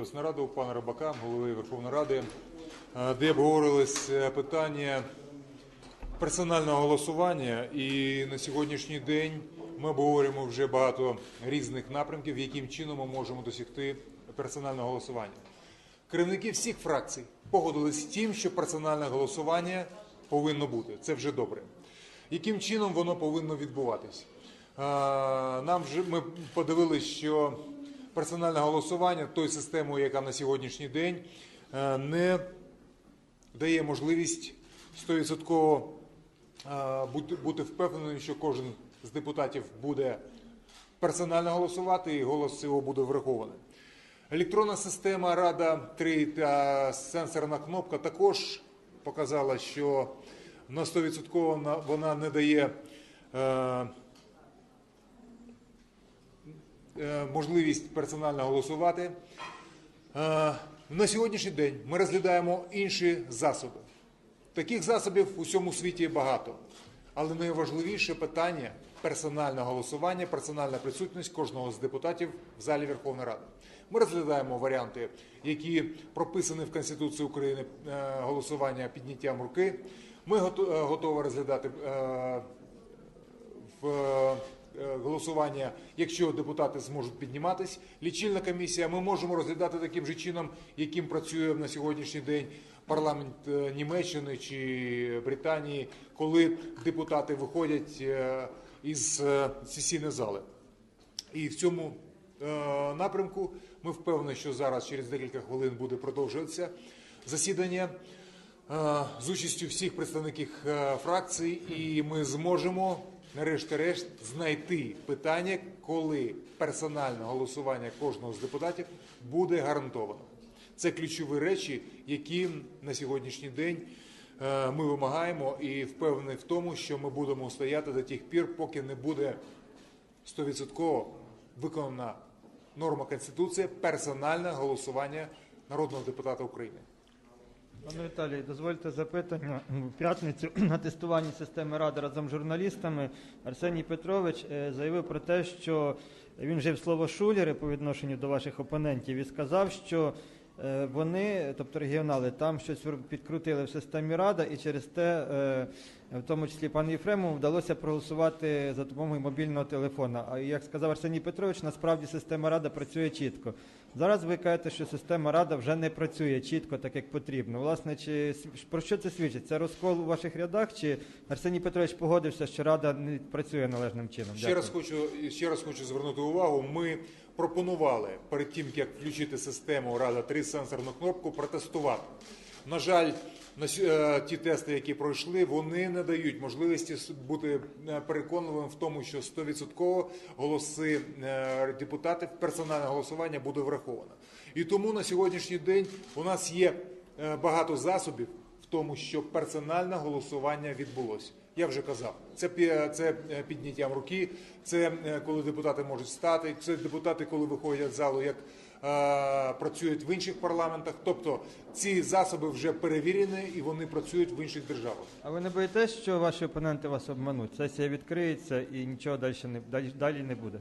Ось нараду пана Рибака, голови Верховної Ради, е, де обговорились е, питання персонального голосування. І на сьогоднішній день ми обговорюємо вже багато різних напрямків, яким чином ми можемо досягти персонального голосування. Керівники всіх фракцій погодились з тим, що персональне голосування повинно бути. Це вже добре. Яким чином воно повинно відбуватись? Е, Нам вже ми подивилися, що персональне голосування тою системою, яка на сьогоднішній день е, не дає можливість 100% е, бути, впевненим, що кожен з депутатів буде персонально голосувати і голос його буде врахований. Електронна система Рада 3 та сенсорна кнопка також показала, що на 100% вона- не дає е, можливість персонально голосувати. Е, На сьогоднішній день ми розглядаємо інші засоби. Таких засобів у всьому світі багато. Але найважливіше питання персональне голосування, персональна присутність кожного з депутатів в залі Верховної Ради. Ми розглядаємо варіанти, які прописані в Конституції України е, голосування підняттям руки. Ми е, готові розглядати е, в е, голосування, якщо депутати зможуть підніматись. Лічильна комісія ми можемо розглядати таким же чином, яким працює на сьогоднішній день парламент е, Німеччини чи Британії, коли депутати виходять е, із е, сесійної зали. І в цьому е, напрямку ми впевнені, що зараз через декілька хвилин буде продовжуватися засідання е, з участю всіх представників е, фракцій, і ми зможемо нарешті-решт знайти питання, коли персональне голосування кожного з депутатів буде гарантовано. Це ключові речі, які на сьогоднішній день е, ми вимагаємо, і впевнений в тому, що ми будемо стояти до тих пір, поки не буде 100% виконана норма Конституції персональне голосування народного депутата України. Пане Віталій, дозвольте запитання. В п'ятницю на тестуванні системи Ради разом з журналістами Арсеній Петрович е, заявив про те, що він жив слово шулери по відношенню до ваших опонентів і сказав, що е, вони, тобто регіонали, там щось підкрутили в системі Рада, і через те, е, в тому числі пану Єфремову, вдалося проголосувати за допомогою мобільного телефона. А як сказав Арсеній Петрович, насправді система Рада працює чітко. Зараз ви кажете, що система Рада вже не працює чітко, так як потрібно. Власне, чи про що це свідчить? Це розкол у ваших рядах? Чи Арсеній Петрович погодився, що Рада не працює належним чином? Ще раз хочу ще раз хочу звернути увагу. Ми пропонували перед тим, як включити систему Рада 3 сенсорну кнопку, протестувати. На жаль, е, ті тести, які пройшли, вони не дають можливості бути е, переконливим в тому, що 100% голоси е, депутатів персональне голосування буде враховано. І тому на сьогоднішній день у нас є багато засобів в тому, що персональне голосування відбулося. Я вже казав, це це підняттям руки, це коли депутати можуть стати, це депутати, коли виходять з залу, як працюють в інших парламентах. Тобто ці засоби вже перевірені і вони працюють в інших державах. А ви не боїтесь, що ваші опоненти вас обмануть? Сесія відкриється і нічого далі не далі, не буде.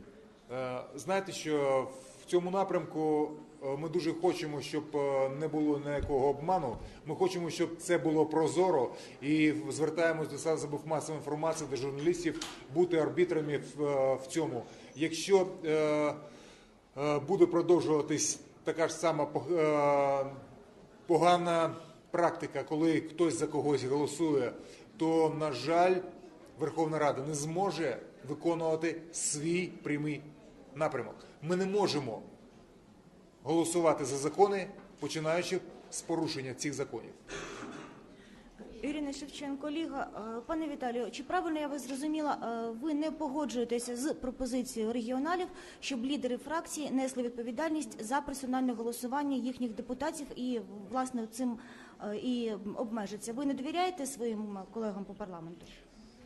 Е, Знаєте, що в цьому напрямку е, ми дуже хочемо, щоб е, не було ніякого обману. Ми хочемо, щоб це було прозоро, і звертаємось до засобів масової інформації, до журналістів бути арбітрами в, е, цьому. Якщо е, е, буде продовжуватись така ж сама е, погана практика, коли хтось за когось голосує, то на жаль, Верховна Рада не зможе виконувати свій прямий напрямок. Ми не можемо голосувати за закони, починаючи з порушення цих законів. Ірина Шевченко, Ліга. Е, Пане Віталію, чи правильно я вас зрозуміла, е, ви не погоджуєтеся з пропозицією регіоналів, щоб лідери фракції несли відповідальність за персональне голосування їхніх депутатів і, власне, цим е, і обмежиться? Ви не довіряєте своїм колегам по парламенту?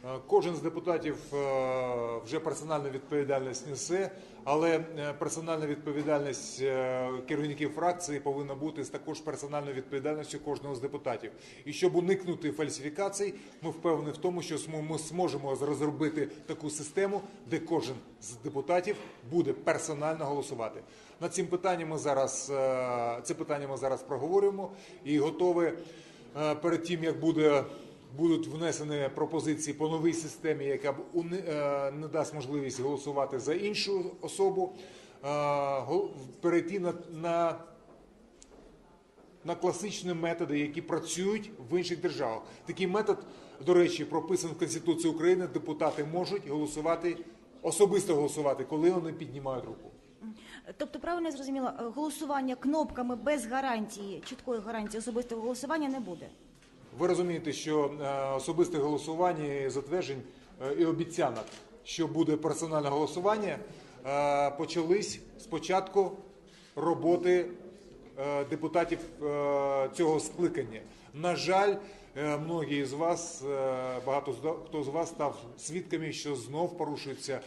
Е, Кожен з депутатів е, вже персональну відповідальність несе, але е, персональна відповідальність керівників фракції повинна бути з також персональною відповідальністю кожного з депутатів. І щоб уникнути фальсифікацій, ми впевнені в тому, що ми зможемо розробити таку систему, де кожен з депутатів буде персонально голосувати. Над цим питанням ми зараз це питання ми зараз проговорюємо і готові перед тим, як буде будуть внесені пропозиції по новій системі, яка б е, не дасть можливість голосувати за іншу особу, е, перейти на, на, на класичні методи, які працюють в інших державах. Такий метод, до речі, прописаний в Конституції України. Депутати можуть голосувати особисто голосувати, коли вони піднімають руку. Тобто, правильно я зрозуміла, голосування кнопками без гарантії, чіткої гарантії особистого голосування не буде. Ви розумієте, що е, особисте голосування затверджень е, і обіцянок, що буде персональне голосування, е, почались спочатку роботи депутатів цього скликання. На жаль, многі з вас, багато хто з вас став свідками, що знов порушується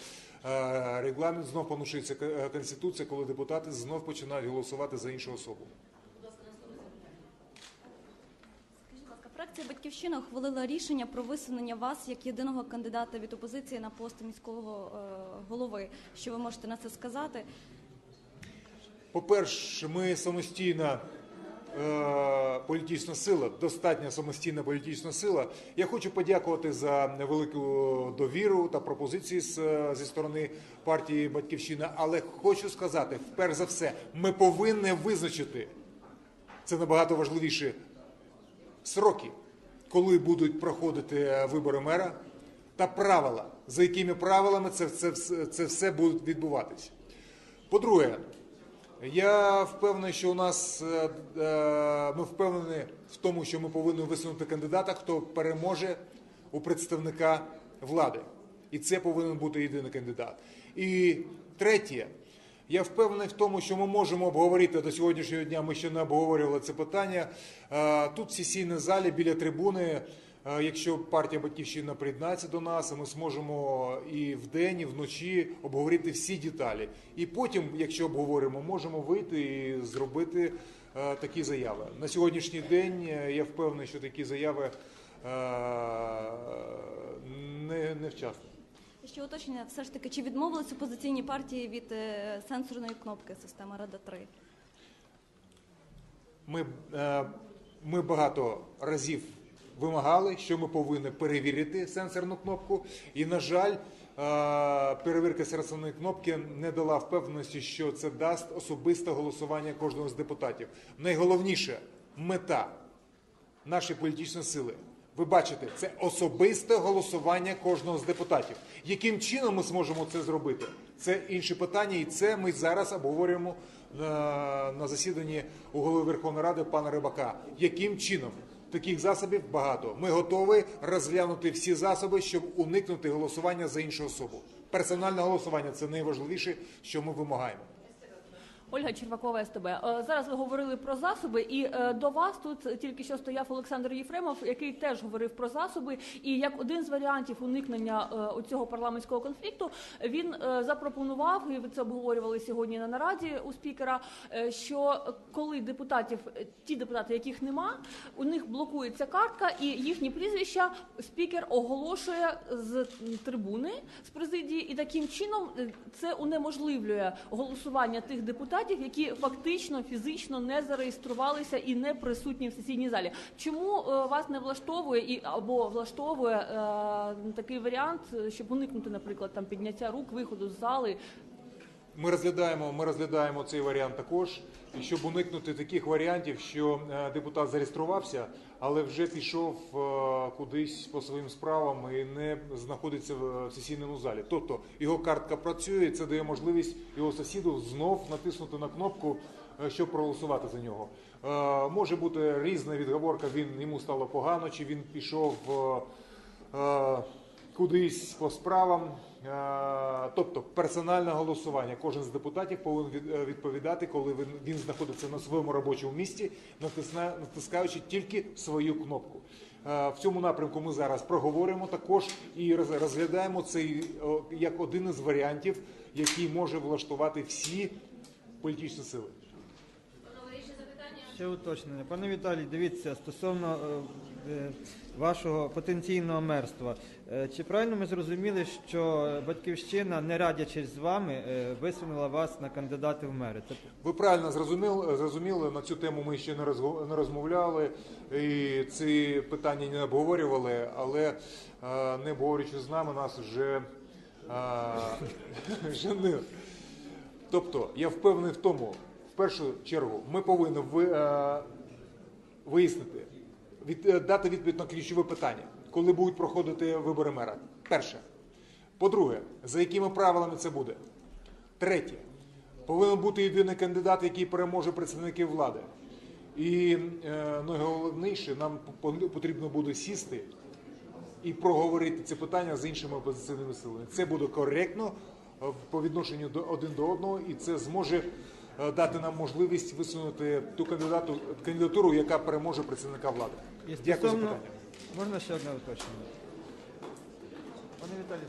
регламент, знов порушується конституція, коли депутати знов починають голосувати за іншу особу. Фракція Батьківщина ухвалила рішення про висунення вас як єдиного кандидата від опозиції на пост міського е, голови. Що ви можете на це сказати? По-перше, ми самостійна е, політична сила, достатня самостійна політична сила. Я хочу подякувати за велику довіру та пропозиції з, зі сторони партії Батьківщина. Але хочу сказати, перш за все, ми повинні визначити це набагато важливіше сроки, коли будуть проходити е, вибори мера, та правила, за якими правилами це, це, це все буде відбуватись. По-друге, я впевнений, що у нас е, е, ми впевнені в тому, що ми повинні висунути кандидата, хто переможе у представника влади. І це повинен бути єдиний кандидат. І третє, я впевнений в тому, що ми можемо обговорити до сьогоднішнього дня. Ми ще не обговорювали це питання. Е, Тут в сесійній залі біля трибуни. Е, Якщо партія Батьківщина приєднається до нас, ми зможемо і вдень, і вночі обговорити всі деталі. І потім, якщо обговоримо, можемо вийти і зробити е, такі заяви. На сьогоднішній день я впевнений, що такі заяви е, не, невчасно. Ще уточнення, все ж таки, чи відмовились опозиційні партії від е, сенсорної кнопки системи Рада 3? Ми, е, ми багато разів вимагали, що ми повинні перевірити сенсорну кнопку. І, на жаль, е, перевірка сенсорної кнопки не дала впевненості, що це дасть особисте голосування кожного з депутатів. Найголовніше мета нашої політичної сили. Ви бачите, це особисте голосування кожного з депутатів. Яким чином ми зможемо це зробити? Це інше питання, і це ми зараз обговорюємо на, на засіданні у голови Верховної Ради пана Рибака. Яким чином? Таких засобів багато. Ми готові розглянути всі засоби, щоб уникнути голосування за іншу особу. Персональне голосування це найважливіше, що ми вимагаємо. Ольга Червакова, СТБ. Е, Зараз ви говорили про засоби, і е, до вас тут тільки що стояв Олександр Єфремов, який теж говорив про засоби. І як один з варіантів уникнення е, цього парламентського конфлікту, він запропонував, і ви це обговорювали сьогодні на нараді у спікера. Що коли депутатів, ті депутати, яких нема, у них блокується картка, і їхні прізвища спікер оголошує з трибуни з президії, і таким чином це унеможливлює голосування тих депутатів, які фактично фізично не зареєструвалися і не присутні в сесійній залі. Чому е, вас не влаштовує і або влаштовує е, такий варіант, щоб уникнути, наприклад, там підняття рук, виходу з зали? Ми розглядаємо, ми розглядаємо цей варіант також, і щоб уникнути таких варіантів, що е, депутат зареєструвався, але вже пішов е, кудись по своїм справам і не знаходиться в сесійному залі. Тобто його картка працює, це дає можливість його сусіду знов натиснути на кнопку, е, щоб проголосувати за нього. Е, Може бути різна відговорка. Він йому стало погано, чи він пішов. е, е, кудись по справам. Е, Тобто персональне голосування. Кожен з депутатів повинен від- е, відповідати, коли він, він знаходиться на своєму робочому місці, натисна- натискаючи тільки свою кнопку. Е, В цьому напрямку ми зараз проговоримо також і роз- розглядаємо цей як один із варіантів, який може влаштувати всі політичні сили. Ще уточнення. Пане Віталій, дивіться, стосовно вашого потенційного мерства. Е, Чи правильно ми зрозуміли, що батьківщина, не радячись з вами, е, висунула вас на кандидати в мери? Ви правильно зрозуміли, зрозуміли, на цю тему ми ще не розмовляли і ці питання не обговорювали, але е, не обговорюючи з нами, нас вже е. Тобто, я впевнений в тому, в першу чергу, ми повинні ви, е, вияснити, від, е, дати відповідь на ключове питання, коли будуть проходити вибори мера. Перше. По-друге, за якими правилами це буде? Третє. Повинен бути єдиний кандидат, який переможе представників влади. І е, найголовніше, нам потрібно буде сісти і проговорити це питання з іншими опозиційними силами. Це буде коректно е, по відношенню до один до одного, і це зможе дати нам можливість висунути ту кандидату кандидатуру, яка переможе представника влади. Дякую за питання. Можна ще одне уточнення? Пане Віталій,